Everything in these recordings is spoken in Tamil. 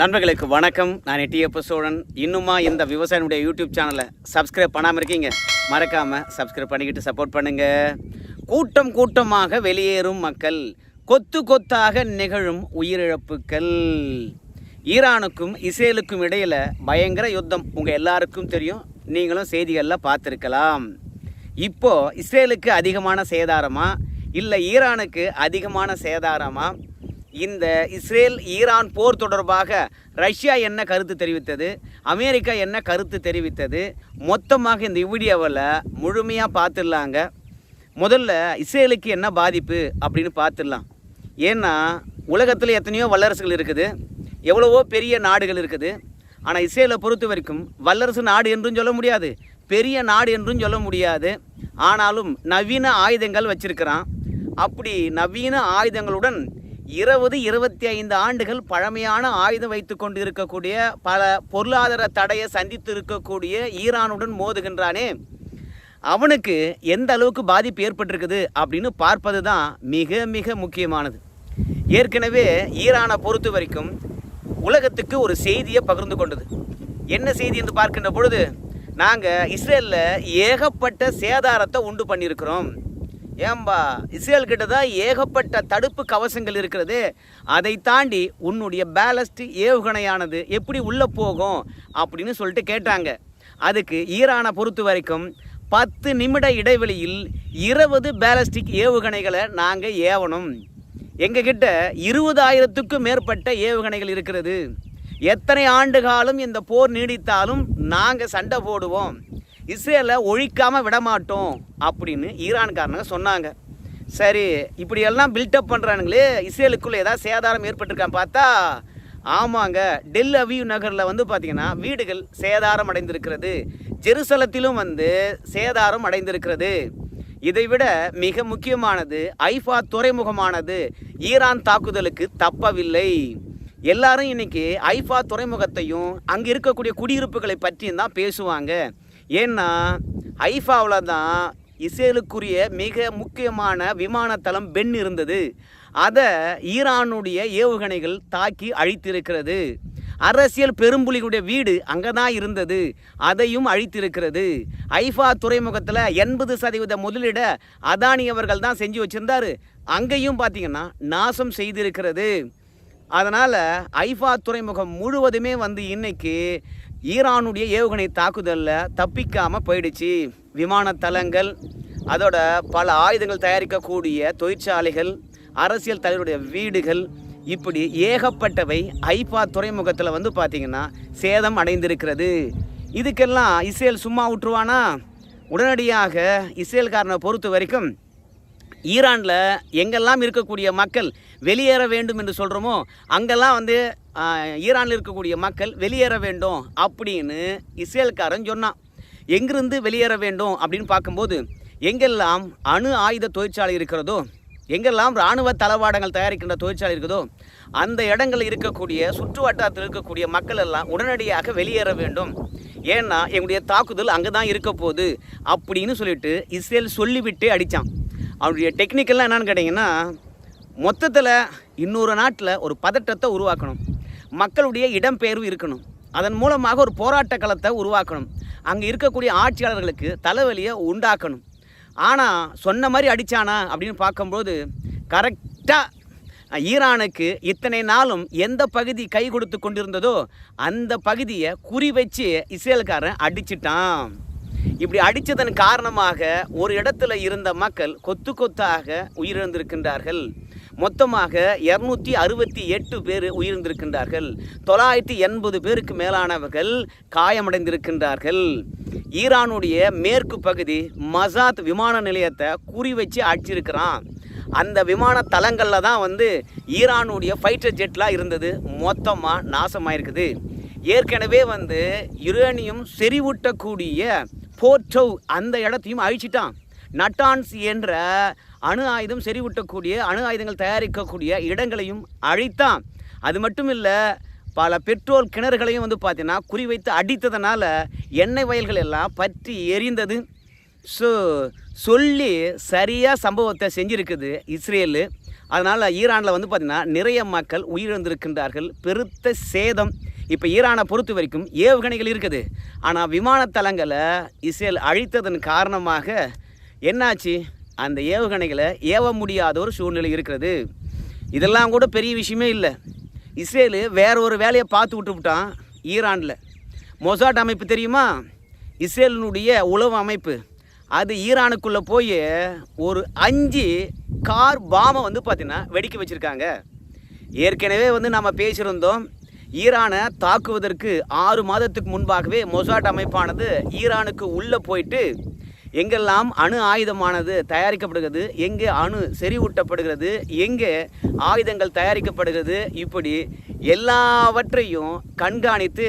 நண்பர்களுக்கு வணக்கம். நான் எட்டியப்ப சோழன். இன்னுமா இந்த விவசாயினுடைய யூடியூப் சேனலை சப்ஸ்கிரைப் பண்ணாமல் இருக்கீங்க மறக்காமல் சப்ஸ்கிரைப் பண்ணிக்கிட்டு சப்போர்ட் பண்ணுங்க. கூட்டம் கூட்டமாக வெளியேறும் மக்கள் கொத்து கொத்தாக நிகழும் உயிரிழப்புகள் ஈரானுக்கும் இஸ்ரேலுக்கும் இடையில் பயங்கர யுத்தம். உங்கள் எல்லாருக்கும் தெரியும். நீங்களும் செய்திகளில் பார்த்துருக்கலாம். இப்போது இஸ்ரேலுக்கு அதிகமான சேதாரமா? இல்லை ஈரானுக்கு அதிகமான சேதாரமாக இந்த இஸ்ரேல் ஈரான் போர் தொடர்பாக ரஷ்யா என்ன கருத்து தெரிவித்தது அமெரிக்கா என்ன கருத்து தெரிவித்தது மொத்தமாக இந்த வீடியோவில் முழுமையாக பார்த்துடலாங்க. முதல்ல இஸ்ரேலுக்கு என்ன பாதிப்பு அப்படின்னு பார்த்துடலாம். ஏன்னா உலகத்தில் எத்தனையோ வல்லரசுகள் இருக்குது எவ்வளவோ பெரிய நாடுகள் இருக்குது. ஆனால் இஸ்ரேலை பொறுத்த வரைக்கும் வல்லரசு நாடு என்றும் சொல்ல முடியாது பெரிய நாடு என்றும் சொல்ல முடியாது. ஆனாலும் நவீன ஆயுதங்கள் வச்சிருக்கிறான். அப்படி நவீன ஆயுதங்களுடன் இருபது இருபத்தி ஐந்து ஆண்டுகள் பழமையான ஆயுதம் வைத்து கொண்டு இருக்கக்கூடிய பல பொருளாதார தடையை சந்தித்து இருக்கக்கூடிய ஈரானுடன் மோதுகின்றானே. அவனுக்கு எந்த அளவுக்கு பாதிப்பு ஏற்பட்டிருக்குது அப்படின்னு பார்ப்பது தான் மிக மிக முக்கியமானது. ஏற்கனவே ஈரானை பொறுத்த வரைக்கும் உலகத்துக்கு ஒரு செய்தியை பகிர்ந்து கொண்டது. என்ன செய்தி என்று பார்க்கின்ற பொழுது நாங்கள் இஸ்ரேலில் ஏகப்பட்ட சேதாரத்தை உண்டு பண்ணியிருக்கிறோம். ஏம்பா இஸ்ரேல் கிட்ட தான் ஏகப்பட்ட தடுப்பு கவசங்கள் இருக்கிறது. அதை தாண்டி உன்னுடைய பேலஸ்ட் ஏவுகணையானது எப்படி உள்ளே போகும் அப்படின்னு சொல்லிட்டு கேட்டாங்க. அதுக்கு ஈரானை பொறுத்த வரைக்கும் பத்து நிமிட இடைவெளியில் இருபது பேலஸ்டிக் ஏவுகணைகளை நாங்கள் ஏவணும். எங்ககிட்ட இருபதாயிரத்துக்கும் மேற்பட்ட ஏவுகணைகள் இருக்கிறது. எத்தனை ஆண்டு காலம் இந்த போர் நீடித்தாலும் நாங்கள் சண்டை போடுவோம். இஸ்ரேலை ஒழிக்காமல் விடமாட்டோம் அப்படின்னு ஈரான்காரனுங்க சொன்னாங்க. சரி இப்படியெல்லாம் பில்டப் பண்ணுறானுங்களே இஸ்ரேலுக்குள்ளே ஏதாவது சேதாரம் ஏற்பட்டிருக்கான்னு பார்த்தா ஆமாங்க டெல் அவியூ நகரில் வந்து பார்த்திங்கன்னா வீடுகள் சேதாரம் அடைந்திருக்கிறது. ஜெருசலத்திலும் வந்து சேதாரம் அடைந்திருக்கிறது. இதைவிட மிக முக்கியமானது ஐஃபா துறைமுகமானது ஈரான் தாக்குதலுக்கு தப்பவில்லை. எல்லாரும் இன்னைக்கு ஐஃபா துறைமுகத்தையும் அங்கே இருக்கக்கூடிய குடியிருப்புகளை பற்றியும் தான் பேசுவாங்க. ஏன்னா ஐஃபாவில் தான் இஸ்ரேலுக்குரிய மிக முக்கியமான விமானத்தளம் பெண் இருந்தது. அதை ஈரானுடைய ஏவுகணைகள் தாக்கி அழித்திருக்கிறது. அரசியல் பெரும்புலிகளுடைய வீடு அங்கே தான் இருந்தது. அதையும் அழித்திருக்கிறது. ஐஃபா துறைமுகத்தில் எண்பது சதவீத முதலீட அதானி அவர்கள் தான் செஞ்சு வச்சுருந்தார். அங்கேயும் பார்த்தீங்கன்னா நாசம் செய்திருக்கிறது. அதனால் ஐஃபா துறைமுகம் முழுவதுமே வந்து இன்றைக்கி ஈரானுடைய ஏவுகணை தாக்குதலில் தப்பிக்காமல் போயிடுச்சு. விமானத்தளங்கள் அதோட பல ஆயுதங்கள் தயாரிக்கக்கூடிய தொழிற்சாலைகள் அரசியல் தலைவருடைய வீடுகள் இப்படி ஏகப்பட்டவை ஐபா துறைமுகத்தில் வந்து பார்த்திங்கன்னா சேதம் அடைந்திருக்கிறது. இதுக்கெல்லாம் இஸ்ரேல் சும்மா விட்டுருவானா? உடனடியாக இஸ்ரேல்காரனை பொறுத்த வரைக்கும் ஈரானில் எங்கெல்லாம் இருக்கக்கூடிய மக்கள் வெளியேற வேண்டும் என்று சொல்கிறோமோ அங்கெல்லாம் வந்து ஈரானில் இருக்கக்கூடிய மக்கள் வெளியேற வேண்டும் அப்படின்னு இஸ்ரேல்காரன் சொன்னான். எங்கிருந்து வெளியேற வேண்டும் அப்படின்னு பார்க்கும்போது எங்கெல்லாம் அணு ஆயுத தொழிற்சாலை இருக்கிறதோ எங்கெல்லாம் இராணுவ தளவாடங்கள் தயாரிக்கின்ற தொழிற்சாலை இருக்குதோ அந்த இடங்களில் இருக்கக்கூடிய சுற்று வட்டாரத்தில் இருக்கக்கூடிய மக்கள் எல்லாம் உடனடியாக வெளியேற வேண்டும். ஏன்னா எங்களுடைய தாக்குதல் அங்கே தான் இருக்க போகுது அப்படின்னு சொல்லிட்டு இஸ்ரேல் சொல்லிவிட்டு அடித்தான் அவனுடைய டெக்னிக்கெல்லாம் என்னென்னு கேட்டிங்கன்னா மொத்தத்தில் இன்னொரு நாட்டில் ஒரு பதட்டத்தை உருவாக்கணும். மக்களுடைய இடம்பெயர்வு இருக்கணும். அதன் மூலமாக ஒரு போராட்ட களத்தை உருவாக்கணும். அங்கே இருக்கக்கூடிய ஆட்சியாளர்களுக்கு தலைவலியை உண்டாக்கணும். ஆனால் சொன்ன மாதிரி அடித்தானா அப்படின்னு பார்க்கும்போது கரெக்டாக ஈரானுக்கு இத்தனை நாளும் எந்த பகுதி கை கொடுத்து கொண்டிருந்ததோ அந்த பகுதியை குறி வச்சு இஸ்ரேல்காரன் அடிச்சிட்டான். இப்படி அடித்ததன் காரணமாக ஒரு இடத்துல இருந்த மக்கள் கொத்து கொத்தாக உயிரிழந்திருக்கின்றார்கள். மொத்தமாக இரநூத்தி அறுபத்தி எட்டு பேர் உயிர்ந்திருக்கின்றார்கள். தொள்ளாயிரத்தி எண்பது பேருக்கு மேலானவர்கள் காயமடைந்திருக்கின்றார்கள். ஈரானுடைய மேற்கு பகுதி மசாத் விமான நிலையத்தை குறி வச்சு அடிச்சிருக்கிறான். அந்த விமான தளங்களில் தான் வந்து ஈரானுடைய ஃபைட்டர் ஜெட்லாம் இருந்தது. மொத்தமாக நாசமாயிருக்குது. ஏற்கனவே வந்து யுரேனியம் செறிவூட்டக்கூடிய போர்டவ் அந்த இடத்தையும் அழிச்சிட்டான். நட்டான்ஸ் என்ற அணு ஆயுதம் செறிவூட்டக்கூடிய அணு ஆயுதங்கள் தயாரிக்கக்கூடிய இடங்களையும் அழித்தான். அது மட்டும் இல்லை பல பெட்ரோல் கிணறுகளையும் வந்து பார்த்தீங்கன்னா குறிவைத்து அடித்ததுனால எண்ணெய் வயல்கள் எல்லாம் பற்றி எரிந்தது. ஸோ சொல்லி சரியாக சம்பவத்தை செஞ்சுருக்குது இஸ்ரேலு. அதனால் ஈரானில் வந்து பார்த்திங்கன்னா நிறைய மக்கள் உயிரிழந்திருக்கின்றார்கள். பெருத்த சேதம். இப்போ ஈரானை பொறுத்த வரைக்கும் ஏவுகணைகள் இருக்குது. ஆனால் விமானத்தளங்களை இஸ்ரேல் அழித்ததன் காரணமாக என்னாச்சு? அந்த ஏவுகணைகளை ஏவ முடியாத ஒரு சூழ்நிலை இருக்கிறது. இதெல்லாம் கூட பெரிய விஷயமே இல்லை. இஸ்ரேலு வேற ஒரு வேலையை பார்த்து விட்டுவிட்டான் ஈரானில். மொசாட் அமைப்பு தெரியுமா? இஸ்ரேலினுடைய உளவு அமைப்பு. அது ஈரானுக்குள்ளே போய் ஒரு அஞ்சு கார் பாமை வந்து பார்த்திங்கன்னா வெடிக்க வச்சுருக்காங்க. ஏற்கனவே வந்து நம்ம பேசியிருந்தோம் ஈரானை தாக்குவதற்கு ஆறு மாதத்துக்கு முன்பாகவே மொசாட் அமைப்பானது ஈரானுக்கு உள்ளே போயிட்டு எங்கெல்லாம் அணு ஆயுதமானது தயாரிக்கப்படுகிறது எங்கே அணு செறிவூட்டப்படுகிறது எங்கே ஆயுதங்கள் தயாரிக்கப்படுகிறது இப்படி எல்லாவற்றையும் கண்காணித்து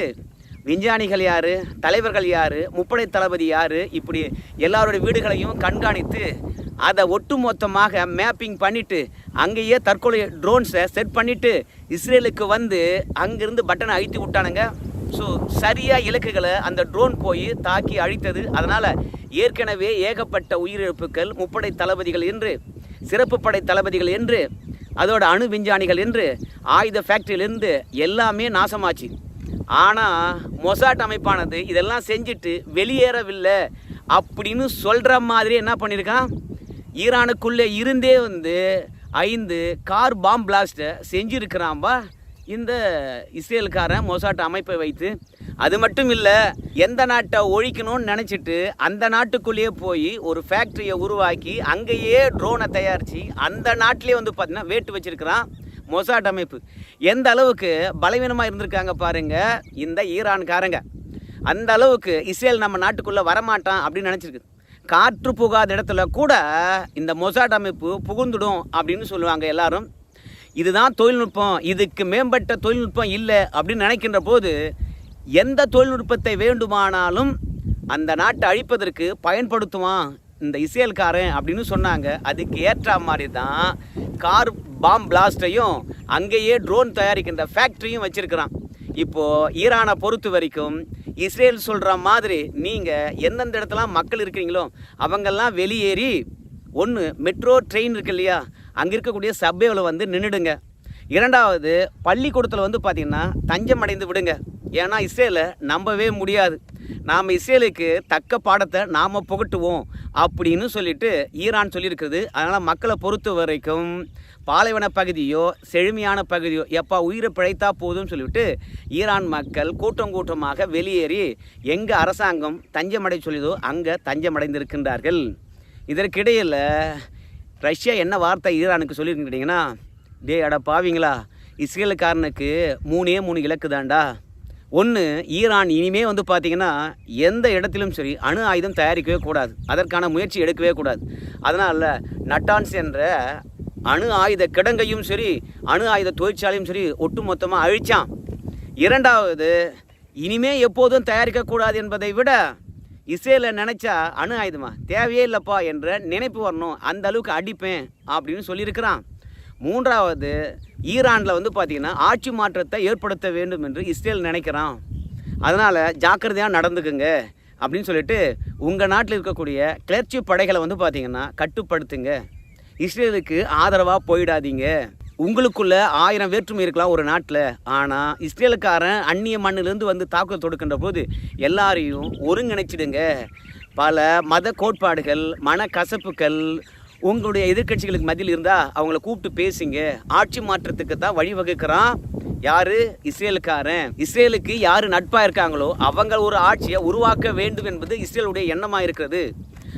விஞ்ஞானிகள் யார் தலைவர்கள் யார் முப்படை தளபதி யார் இப்படி எல்லாருடைய வீடுகளையும் கண்காணித்து அதை ஒட்டுமொத்தமாக மேப்பிங் பண்ணிவிட்டு அங்கேயே தற்கொலை ட்ரோன்ஸை செட் பண்ணிவிட்டு இஸ்ரேலுக்கு வந்து அங்கேருந்து பட்டனை அழித்து விட்டானுங்க. ஸோ சரியாக இலக்குகளை அந்த ட்ரோன் போய் தாக்கி அழித்தது. அதனால் ஏற்கனவே ஏகப்பட்ட உயிரிழப்புகள் முப்படை தளபதிகள் என்று சிறப்பு படை தளபதிகள் என்று அதோட அணு விஞ்ஞானிகள் என்று ஆயுத ஃபேக்ட்ரியிலேருந்து எல்லாமே நாசமாச்சு. ஆனால் மொசாட் அமைப்பானது இதெல்லாம் செஞ்சுட்டு வெளியேறவில்லை அப்படின்னு சொல்கிற மாதிரி என்ன பண்ணியிருக்கான் ஈரானுக்குள்ளே இருந்தே வந்து ஐந்து கார் பாம் பிளாஸ்ட்டை செஞ்சுருக்கிறான்பா இந்த இஸ்ரேலுக்காரன் மொசாட் அமைப்பை வைத்து அது மட்டும் இல்லை எந்த நாட்டை ஒழிக்கணும்னு நினச்சிட்டு அந்த நாட்டுக்குள்ளேயே போய் ஒரு ஃபேக்ட்ரியை உருவாக்கி அங்கேயே ட்ரோனை தயாரித்து அந்த நாட்டிலே வந்து பார்த்திங்கன்னா வேட்டு வச்சிருக்கிறான் மொசாட் அமைப்பு. எந்த அளவுக்கு பலவீனமாக இருந்திருக்காங்க பாருங்கள் இந்த ஈரான்காரங்க. அந்த அளவுக்கு இஸ்ரேல் நம்ம நாட்டுக்குள்ளே வரமாட்டான் அப்படின்னு நினச்சிருக்கு. காற்று புகாத இடத்துல கூட இந்த மொசாட் அமைப்பு புகுந்துடும் அப்படின்னு சொல்லுவாங்க எல்லாரும். இதுதான் தொழில்நுட்பம் இதுக்கு மேம்பட்ட தொழில்நுட்பம் இல்லை அப்படின்னு நினைக்கின்ற போது எந்த தொழில்நுட்பத்தை வேண்டுமானாலும் அந்த நாட்டை அழிப்பதற்கு பயன்படுத்துவான் இந்த இஸ்ரேல்காரன் அப்படின்னு சொன்னாங்க. அதுக்கு ஏற்ற மாதிரி தான் கார் பாம் பிளாஸ்டையும் அங்கேயே ட்ரோன் தயாரிக்கின்ற ஃபேக்ட்ரியும் வச்சுருக்கிறான். இப்போது ஈரானை பொறுத்த வரைக்கும் இஸ்ரேல் சொல்கிற மாதிரி நீங்கள் எந்தெந்த இடத்துலாம் மக்கள் இருக்கிறீங்களோ அவங்கெல்லாம் வெளியேறி ஒன்று மெட்ரோ ட்ரெயின் இருக்கு இல்லையா? அங்கே இருக்கக்கூடிய சப்வேவில் வந்து நின்றுடுங்க இரண்டாவது பள்ளிக்கூடத்தில் வந்து பார்த்திங்கன்னா தஞ்சம் அடைந்து விடுங்க. ஏன்னா இஸ்ரேலை நம்பவே முடியாது. நாம் இஸ்ரேலுக்கு தக்க பாடத்தை நாம் புகட்டுவோம் அப்படின்னு சொல்லிட்டு ஈரான் சொல்லியிருக்கிறது. அதனால் மக்களை பொறுத்த வரைக்கும் பாலைவன பகுதியோ செழுமையான பகுதியோ எப்போ உயிரை பிழைத்தா போதும்னு சொல்லிவிட்டு ஈரான் மக்கள் கூட்டம் கூட்டமாக வெளியேறி எங்கே அரசாங்கம் தஞ்சமடை சொல்லியதோ அங்கே தஞ்சமடைந்திருக்கின்றார்கள். இதற்கிடையில் ரஷ்யா என்ன வார்த்தை ஈரானுக்கு சொல்லியிருக்கீங்கன்னா டே அட பாவிங்களா? இஸ்ரேலுக்காரனுக்கு மூணே மூணு இலக்கு தாண்டா ஒன்று ஈரான் இனிமே வந்து பார்த்திங்கன்னா எந்த இடத்திலும் சரி அணு ஆயுதம் தயாரிக்கவே கூடாது. அதற்கான முயற்சி எடுக்கவே கூடாது. அதனால் நட்டான்ஸ் என்ற அணு ஆயுத கிடங்கையும் சரி அணு ஆயுத தொழிற்சாலையும் சரி ஒட்டு மொத்தமாக அழிச்சான். இரண்டாவது இனிமே எப்போதும் தயாரிக்கக்கூடாது என்பதை விட இஸ்ரேலை நினச்சா அணு ஆயுதமா? தேவையே இல்லைப்பா என்ற நினைப்பு வரணும். அந்த அளவுக்கு அடிப்பேன் அப்படின்னு சொல்லியிருக்கிறான். மூன்றாவது ஈரானில் வந்து பார்த்திங்கன்னா ஆட்சி மாற்றத்தை ஏற்படுத்த வேண்டும் என்று இஸ்ரேல் நினைக்கிறான். அதனால் ஜாக்கிரதையாக நடந்துக்குங்க அப்படின்னு சொல்லிட்டு உங்கள் நாட்டில் இருக்கக்கூடிய கிளர்ச்சி படைகளை வந்து பார்த்திங்கன்னா கட்டுப்படுத்துங்க. இஸ்ரேலுக்கு ஆதரவாக போயிடாதீங்க. உங்களுக்குள்ள ஆயிரம் வேற்றுமை இருக்கலாம் ஒரு நாட்டில். ஆனால் இஸ்ரேலுக்காரன் அந்நிய மண்ணிலிருந்து வந்து தாக்குதல் தொடுக்கின்ற போது எல்லாரையும் ஒருங்கிணைச்சிடுங்க. பல மத கோட்பாடுகள் மன கசப்புகள் உங்களுடைய எதிர்க்கட்சிகளுக்கு மத்தியில் இருந்தால் அவங்கள கூப்பிட்டு பேசுங்க. ஆட்சி மாற்றத்துக்கு தான் வழிவகுக்கிறான். யாரு? இஸ்ரேலுக்காரன். இஸ்ரேலுக்கு யார் நட்பாக இருக்காங்களோ அவங்க ஒரு ஆட்சியை உருவாக்க வேண்டும் என்பது இஸ்ரேலுடைய எண்ணமாக இருக்கிறது.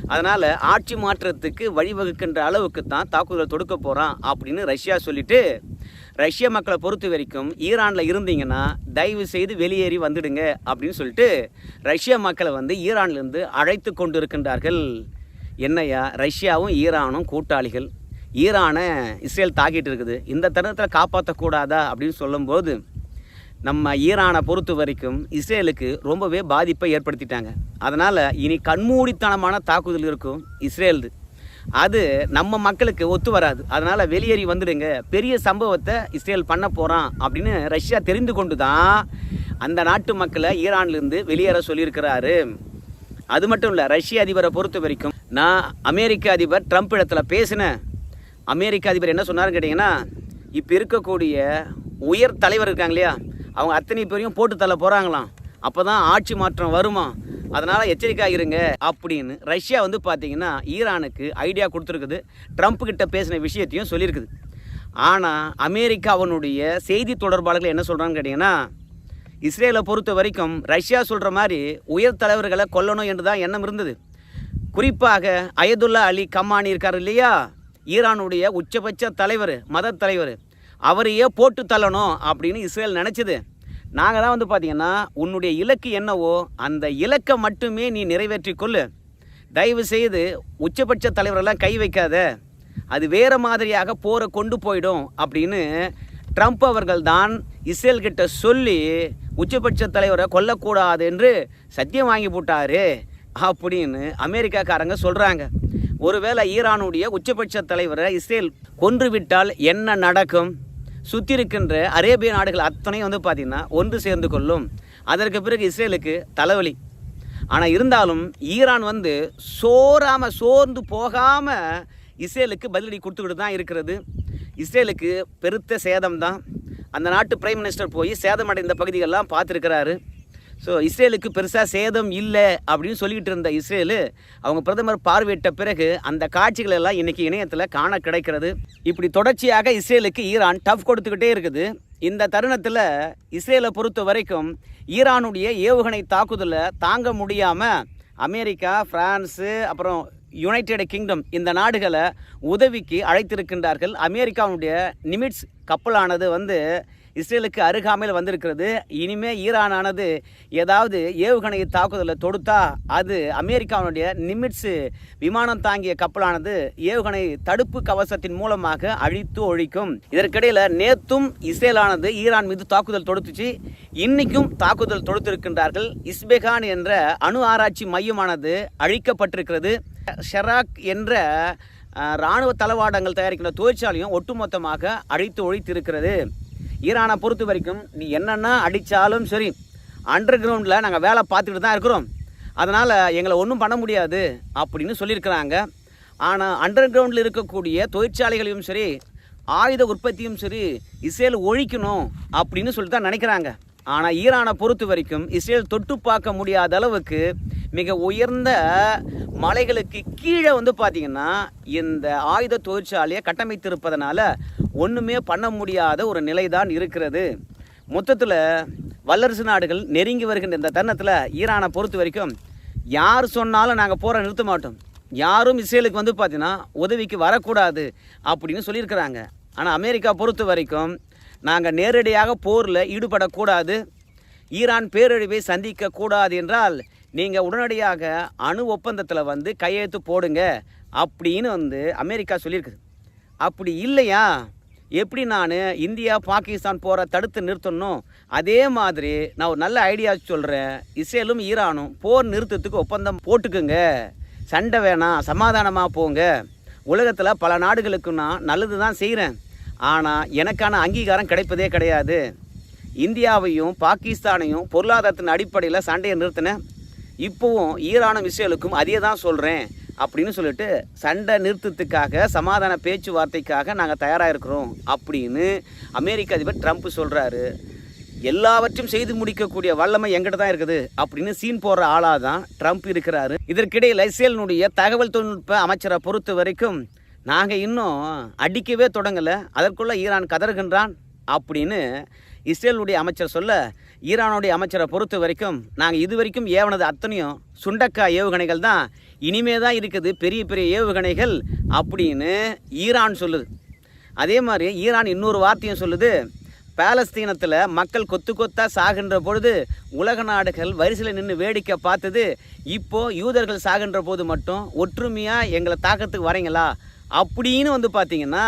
அதனால் ஆட்சி மாற்றத்துக்கு வழிவகுக்கின்ற அளவுக்கு தான் தாக்குதல் தொடுக்க போகிறான் அப்படின்னு ரஷ்யா சொல்லிட்டு ரஷ்ய மக்களை பொறுத்த வரைக்கும் ஈரானில் இருந்தீங்கன்னா தயவு செய்து வெளியேறி வந்துடுங்க அப்படின்னு சொல்லிட்டு ரஷ்ய மக்களை வந்து ஈரான்லேருந்து அழைத்து கொண்டு இருக்கின்றார்கள் என்னையா ரஷ்யாவும் ஈரானும் கூட்டாளிகள். ஈரானை இஸ்ரேல் தாக்கிட்டு இருக்குது. இந்த தருணத்தில் காப்பாற்றக்கூடாதா அப்படின்னு சொல்லும்போது நம்ம ஈரானை பொறுத்த வரைக்கும் இஸ்ரேலுக்கு ரொம்பவே பாதிப்பை ஏற்படுத்திட்டாங்க. அதனால் இனி கண்மூடித்தனமான தாக்குதல் இருக்கும் இஸ்ரேல்து. அது நம்ம மக்களுக்கு ஒத்து வராது. அதனால் வெளியேறி வந்துடுங்க. பெரிய சம்பவத்தை இஸ்ரேல் பண்ண போகிறான் அப்படின்னு ரஷ்யா தெரிந்து கொண்டு தான் அந்த நாட்டு மக்களை ஈரான்லேருந்து வெளியேற சொல்லியிருக்கிறாரு. அது மட்டும் இல்லை ரஷ்ய அதிபரை பொறுத்த வரைக்கும் நான் அமெரிக்க அதிபர் ட்ரம்ப் இடத்துல பேசினேன். அமெரிக்க அதிபர் என்ன சொன்னாருன்னு கேட்டிங்கன்னா இப்போ இருக்கக்கூடிய உயர் தலைவர் இருக்காங்க இல்லையா? அவங்க அத்தனை பேரையும் போட்டு தள்ள போகிறாங்களாம் அப்போ தான் ஆட்சி மாற்றம் வருமா? அதனால் எச்சரிக்கையாக இருங்க அப்படின்னு ரஷ்யா வந்து பார்த்திங்கன்னா ஈரானுக்கு ஐடியா கொடுத்துருக்குது. ட்ரம்ப் கிட்ட பேசின விஷயத்தையும் சொல்லியிருக்குது. ஆனால் அமெரிக்காவனுடைய செய்தி தொடர்பாளர்கள் என்ன சொல்கிறான்னு கேட்டிங்கன்னா இஸ்ரேலை பொறுத்த வரைக்கும் ரஷ்யா சொல்கிற மாதிரி உயர் தலைவர்களை கொல்லணும் என்று தான் எண்ணம் இருந்தது. குறிப்பாக அயதுல்லா அலி கம்மானி இருக்கார் இல்லையா? ஈரானுடைய உச்சபட்ச தலைவர் மத தலைவர். அவரையே போட்டு தள்ளணும் அப்படின்னு இஸ்ரேல் நினச்சிது. நாங்கள் தான் வந்து பார்த்தீங்கன்னா உன்னுடைய இலக்கு என்னவோ அந்த இலக்கை மட்டுமே நீ நிறைவேற்றி கொள்ளு. தயவு செய்து உச்சபட்ச தலைவரெல்லாம் கை வைக்காத. அது வேறு மாதிரியாக போரை கொண்டு போயிடும் அப்படின்னு ட்ரம்ப் அவர்கள் தான் இஸ்ரேல் கிட்ட சொல்லி உச்சபட்ச தலைவரை கொல்லக்கூடாது என்று சத்தியம் வாங்கி போட்டாரு அப்படின்னு அமெரிக்காக்காரங்க சொல்கிறாங்க ஒருவேளை ஈரானுடைய உச்சபட்ச தலைவரை இஸ்ரேல் கொன்றுவிட்டால் என்ன நடக்கும்? சுற்றி இருக்கின்ற அரேபிய நாடுகள் அத்தனையும் வந்து பார்த்திங்கன்னா ஒன்று சேர்ந்து கொள்ளும். அதற்கு பிறகு இஸ்ரேலுக்கு தலைவலி. ஆனால் இருந்தாலும் ஈரான் வந்து சோறாமல் சோர்ந்து போகாமல் இஸ்ரேலுக்கு பதிலடி கொடுத்துக்கிட்டு தான் இருக்கிறது. இஸ்ரேலுக்கு பெருத்த சேதம் தான் அந்த நாட்டு பிரைம் மினிஸ்டர் போய் சேதமடைந்த பகுதிகள்லாம் பார்த்துருக்கிறாரு. ஸோ இஸ்ரேலுக்கு பெருசாக சேதம் இல்லை அப்படின்னு சொல்லிக்கிட்டு இருந்த இஸ்ரேலு அவங்க பிரதமர் பார்வையிட்ட பிறகு அந்த காட்சிகள் எல்லாம் இன்றைக்கி இணையத்தில் காண கிடைக்கிறது. இப்படி தொடர்ச்சியாக இஸ்ரேலுக்கு ஈரான் டஃப் கொடுத்துக்கிட்டே இருக்குது. இந்த தருணத்தில் இஸ்ரேலை பொறுத்த வரைக்கும் ஈரானுடைய ஏவுகணை தாக்குதலை தாங்க முடியாமல் அமெரிக்கா ஃப்ரான்ஸு அப்புறம் யுனைடெட் கிங்டம் இந்த நாடுகளை உதவிக்கு அழைத்திருக்கின்றார்கள். அமெரிக்காவுடைய நிமிட்ஸ் கப்பலானது வந்து இஸ்ரேலுக்கு அருகாமையில் வந்திருக்கிறது. இனிமே ஈரானானது ஏதாவது ஏவுகணை தாக்குதலை தொடுத்தா அது அமெரிக்காவுடைய நிமிட்ஸ் விமானம் தாங்கிய கப்பலானது ஏவுகணை தடுப்பு கவசத்தின் மூலமாக அழித்து ஒழிக்கும். இதற்கிடையில் நேத்தும் இஸ்ரேலானது ஈரான் மீது தாக்குதல் தொடுத்துச்சு. இன்னைக்கும் தாக்குதல் தொடுத்திருக்கின்றார்கள். இஸ்பெகான் என்ற அணு ஆராய்ச்சி மையமானது அழிக்கப்பட்டிருக்கிறது. ஷெராக் என்ற ராணுவ இராணுவ தளவாடங்கள் தயாரிக்கின்ற தொழிற்சாலையும் ஒட்டுமொத்தமாக அழித்து ஒழித்திருக்கிறது. ஈரானை பொறுத்த வரைக்கும் நீ என்னென்ன அடித்தாலும் சரி அண்டர் கிரவுண்டில் நாங்கள் வேலை பார்த்துக்கிட்டு தான் இருக்கிறோம். அதனால் எங்களை ஒன்றும் பண்ண முடியாது அப்படின்னு சொல்லியிருக்கிறாங்க. ஆனால் அண்டர் கிரவுண்டில் இருக்கக்கூடிய தொழிற்சாலைகளையும் சரி ஆயுத உற்பத்தியும் சரி இஸ்ரேல் ஒழிக்கணும் அப்படின்னு சொல்லிட்டு தான் நினைக்கிறாங்க. ஆனால் ஈரானை பொறுத்த வரைக்கும் இஸ்ரேல் தொட்டு பார்க்க முடியாத அளவுக்கு மிக உயர்ந்த மலைகளுக்கு கீழே வந்து பார்த்திங்கன்னா இந்த ஆயுத தொழிற்சாலையை கட்டமைத்திருப்பதனால ஒன்றுமே பண்ண முடியாத ஒரு நிலை தான் இருக்கிறது. மொத்தத்தில் வல்லரசு நாடுகள் நெருங்கி வருகின்ற இந்த தருணத்தில் ஈரானை பொறுத்த வரைக்கும் யார் சொன்னாலும் நாங்கள் போகிற நிறுத்த மாட்டோம். யாரும் இஸ்ரேலுக்கு வந்து பார்த்தீங்கன்னா உதவிக்கு வரக்கூடாது அப்படின்னு சொல்லியிருக்கிறாங்க. ஆனால் அமெரிக்கா பொறுத்த வரைக்கும் நாங்கள் நேரடியாக போரில் ஈடுபடக்கூடாது. ஈரான் பேரழிவை சந்திக்கக்கூடாது என்றால் நீங்கள் உடனடியாக அணு ஒப்பந்தத்தில் வந்து கையெழுத்து போடுங்க அப்படின்னு வந்து அமெரிக்கா சொல்லியிருக்குது. அப்படி இல்லையா? எப்படி நான் இந்தியா பாகிஸ்தான் போகிற தடுத்து நிறுத்தணும்? அதே மாதிரி நான் ஒரு நல்ல ஐடியா சொல்கிறேன் இஸ்ரேலும் ஈரானும் போர் நிறுத்தத்துக்கு ஒப்பந்தம் போட்டுக்குங்க. சண்டை வேணாம் சமாதானமாக போங்க. உலகத்தில் பல நாடுகளுக்கு நான் நல்லது தான் செய்கிறேன் ஆனால் எனக்கான அங்கீகாரம் கிடைப்பதே கிடையாது. இந்தியாவையும் பாகிஸ்தானையும் பொருளாதாரத்தின் அடிப்படையில் சண்டையை நிறுத்தினேன். இப்போவும் ஈரானும் இஸ்ரேலுக்கும் அதே தான் சொல்கிறேன் அப்படின்னு சொல்லிட்டு சண்டை நிறுத்தத்துக்காக சமாதான பேச்சுவார்த்தைக்காக நாங்கள் தயாராக இருக்கிறோம் அப்படின்னு அமெரிக்க அதிபர் ட்ரம்ப் சொல்கிறாரு எல்லாவற்றையும் செய்து முடிக்கக்கூடிய வல்லமை எங்கிட்ட தான் இருக்குது அப்படின்னு சீன் போடுற ஆளாக தான் ட்ரம்ப் இருக்கிறாரு. இதற்கிடையில் இஸ்ரேலினுடைய தகவல் தொழில்நுட்ப அமைச்சரை பொறுத்த வரைக்கும் நாங்கள் இன்னும் அடிக்கவே தொடங்கலை. அதற்குள்ளே ஈரான் கதறுகின்றான் அப்படின்னு இஸ்ரேலுடைய அமைச்சர் சொல்ல ஈரானுடைய அமைச்சரை பொறுத்த வரைக்கும் நாங்கள் இது வரைக்கும் ஏவனது அத்தனையும் சுண்டக்காய் ஏவுகணைகள் தான். இனிமே தான் இருக்குது பெரிய பெரிய ஏவுகணைகள் அப்படின்னு ஈரான் சொல்லுது. அதே மாதிரி ஈரான் இன்னொரு வார்த்தையும் சொல்லுது. பாலஸ்தீனத்தில் மக்கள் கொத்து கொத்தாக சாகின்ற பொழுது உலக நாடுகள் வரிசையில் நின்று வேடிக்கை பார்த்தது. இப்போது யூதர்கள் சாகின்ற போது மட்டும் ஒற்றுமையாக எங்களை தாக்கத்துக்கு வரீங்களா? அப்படின்னு வந்து பார்த்தீங்கன்னா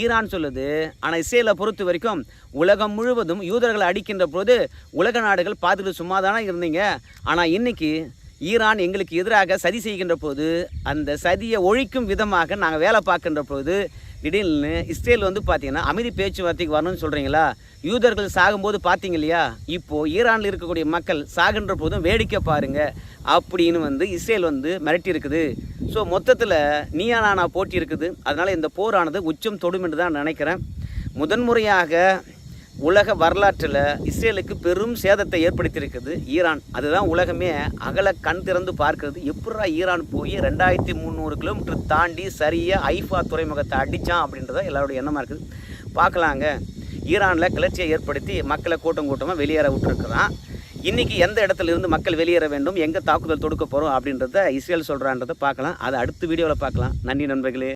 ஈரான் சொல்லுது. ஆனால் இஸ்ரேலை பொறுத்த வரைக்கும் உலகம் முழுவதும் யூதர்களை அடிக்கின்ற போது உலக நாடுகள் பார்த்துட்டு சும்மா தானே இருந்தீங்க. ஆனால் இன்றைக்கி ஈரான் எங்களுக்கு எதிராக சதி செய்கின்ற போது அந்த சதியை ஒழிக்கும் விதமாக நாங்கள் வேலை பார்க்கின்ற போது திடீர்னு இஸ்ரேல் வந்து பார்த்தீங்கன்னா அமைதி பேச்சுவார்த்தைக்கு வரணும்னு சொல்கிறீங்களா யூதர்கள் சாகும்போது பார்த்தீங்க இல்லையா? இப்போது ஈரானில் இருக்கக்கூடிய மக்கள் சாகின்ற போதும் வேடிக்கை பாருங்கள் அப்படின்னு வந்து இஸ்ரேல் வந்து மிரட்டி இருக்குது. ஸோ மொத்தத்தில் நீயா நானா போட்டி இருக்குது. அதனால் இந்த போரானது உச்சம் தொடும் என்று தான் நினைக்கிறேன். முதன்முறையாக உலக வரலாற்றில் இஸ்ரேலுக்கு பெரும் சேதத்தை ஏற்படுத்தியிருக்குது ஈரான். அதுதான் உலகமே அகல கண் திறந்து பார்க்கிறது. எப்படா ஈரான் போய் ரெண்டாயிரத்தி முந்நூறு கிலோமீட்டர் தாண்டி சரியாக ஐஃபா துறைமுகத்தை அடித்தான் அப்படின்றத எல்லாருடைய எண்ணமாக இருக்குது. பார்க்கலாங்க. ஈரானில் கிளர்ச்சியை ஏற்படுத்தி மக்களை கூட்டம் கூட்டமாக வெளியேற விட்டுருக்குறான். இன்றைக்கி எந்த இடத்துல இருந்து மக்கள் வெளியேற வேண்டும் எங்கே தாக்குதல் தொடுக்க போகிறோம் அப்படின்றத இஸ்ரேல் சொல்கிறான்றதை பார்க்கலாம். அதை அடுத்த வீடியோவில் பார்க்கலாம். நன்றி நண்பர்களே.